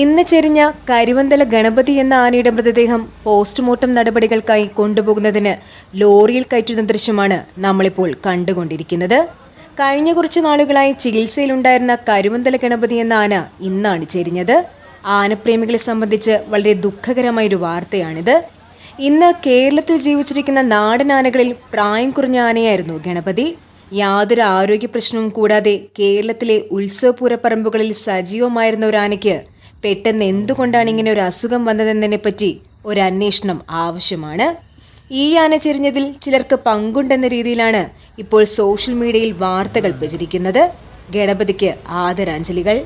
ഇന്ന് ചെരിഞ്ഞ കരുവന്തല ഗണപതി എന്ന ആനയുടെ മൃതദേഹം പോസ്റ്റ്മോർട്ടം നടപടികൾക്കായി കൊണ്ടുപോകുന്നതിന് ലോറിയിൽ കയറ്റുന്ന ദൃശ്യമാണ് നമ്മളിപ്പോൾ കണ്ടുകൊണ്ടിരിക്കുന്നത്. കഴിഞ്ഞ കുറച്ച് നാളുകളായി ചികിത്സയിലുണ്ടായിരുന്ന കരുവന്തല ഗണപതി എന്ന ആന ഇന്നാണ് ചെരിഞ്ഞത്. ആനപ്രേമികളെ സംബന്ധിച്ച് വളരെ ദുഃഖകരമായൊരു വാർത്തയാണിത്. ഇന്ന് കേരളത്തിൽ ജീവിച്ചിരിക്കുന്ന നാടൻ ആനകളിൽ പ്രായം കുറഞ്ഞ ആനയായിരുന്നു ഗണപതി. യാതൊരു ആരോഗ്യ പ്രശ്നവും കൂടാതെ കേരളത്തിലെ ഉത്സവപൂരപ്പറമ്പുകളിൽ സജീവമായിരുന്ന ഒരു ആനയ്ക്ക് പെട്ടെന്ന് എന്തുകൊണ്ടാണ് ഇങ്ങനെ ഒരു അസുഖം വന്നതെന്നതിനെ പറ്റി ഒരു അന്വേഷണം ആവശ്യമാണ്. ഈ ആന ചെരിഞ്ഞതിൽ ചിലർക്ക് പങ്കുണ്ടെന്ന രീതിയിലാണ് ഇപ്പോൾ സോഷ്യൽ മീഡിയയിൽ വാർത്തകൾ പ്രചരിക്കുന്നത്. ഗണപതിക്ക് ആദരാഞ്ജലികൾ.